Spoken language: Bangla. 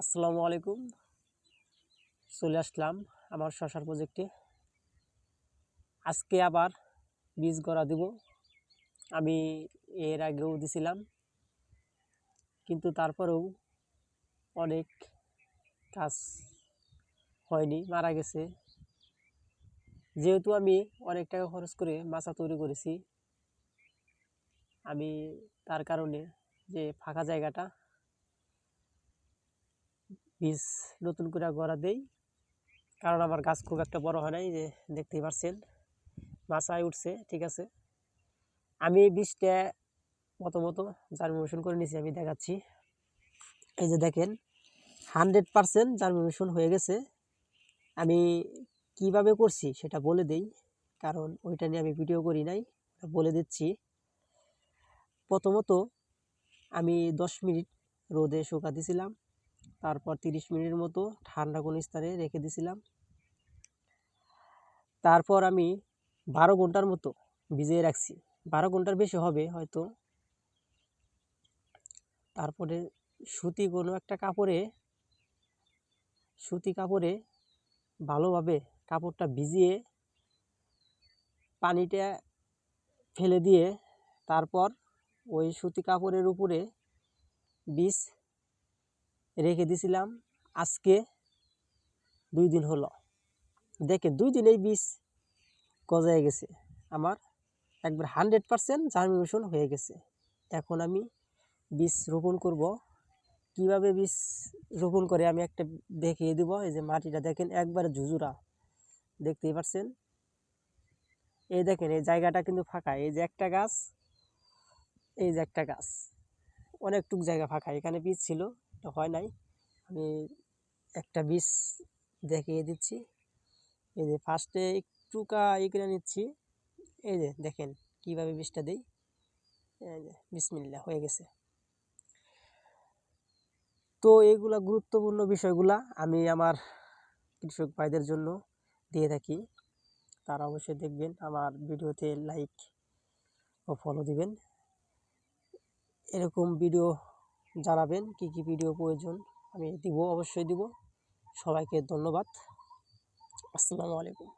আসসালামু আলাইকুম। চলে আসলাম আমার শশার প্রজেক্টে আজকে আবার বীজ গড়া দিব। আমি এর আগেও দিছিলাম, কিন্তু তারপরেও অনেক কাজ হয়নি, মারা গেছে। যেহেতু আমি অনেক টাকা খরচ করে মাছা তৈরি করেছি, আমি তার কারণে যে ফাঁকা জায়গাটা বীজ নতুন করে গড়া দেই। কারণ আমার গাছ খুব একটা বড় হয় নাই যে দেখতেই পাচ্ছেন মাছায় উঠছে, ঠিক আছে। আমি এই বীজটা প্রথমত জার্মিনেশন করে নিয়েছি, আমি দেখাচ্ছি। এই যে দেখেন হানড্রেড পারসেন্ট জার্মিনেশন হয়ে গেছে। আমি কীভাবে করছি সেটা বলে দেই, কারণ ওইটা নিয়ে আমি ভিডিও করি নাই বলে দিচ্ছি। প্রথমত আমি দশ মিনিট রোদে শুকা দিছিলাম তারপর তিরিশ মিনিটের মতো ঠান্ডা কোনো স্থানে রেখে দিছিলাম তারপর আমি বারো ঘণ্টার মতো ভিজিয়ে রাখছি। বারো ঘণ্টার বেশি হবে হয়তো। তারপরে সুতি কোনো একটা কাপড়ে, সুতি কাপড়ে ভালোভাবে কাপড়টা ভিজিয়ে পানিটা ফেলে দিয়ে তারপর ওই সুতি কাপড়ের উপরে বীজ রেখে দিছিলাম। আজকে দুই দিন হলো। দেখে দুই দিনেই বীজ গজায় গেছে। আমার একবার হান্ড্রেড পারসেন্ট জার্মিনেশন হয়ে গেছে। এখন আমি বীজ রোপণ করব। কীভাবে বীজ রোপণ করে আমি একটা দেখিয়ে দিব। এই যে মাটিটা দেখেন, একবারে ঝুঝুরা। দেখতেই পারছেন? এই দেখেন, এই জায়গাটা কিন্তু ফাঁকা। এই যে একটা গাছ, এই যে একটা গাছ। অনেকটুক জায়গা ফাঁকা। এখানে বীজ ছিল। হয় নাই। আমি একটা বীজ দেখিয়ে দিচ্ছি। এই যে ফার্স্টে একটুকা ই করে নিচ্ছি। এই যে দেখেন কীভাবে বীজটা দিই। এই যে বিসমিল্লা হয়ে গেছে। তো এইগুলা গুরুত্বপূর্ণ বিষয়গুলা আমি আমার কৃষক ভাইদের জন্য দিয়ে থাকি। তারা অবশ্যই দেখবেন আমার ভিডিওতে লাইক ও ফলো দিবেন। এরকম ভিডিও জানাবেন কি কি ভিডিও প্রয়োজন আমি দিব অবশ্যই দিব। সবাইকে ধন্যবাদ। আসসালামু আলাইকুম।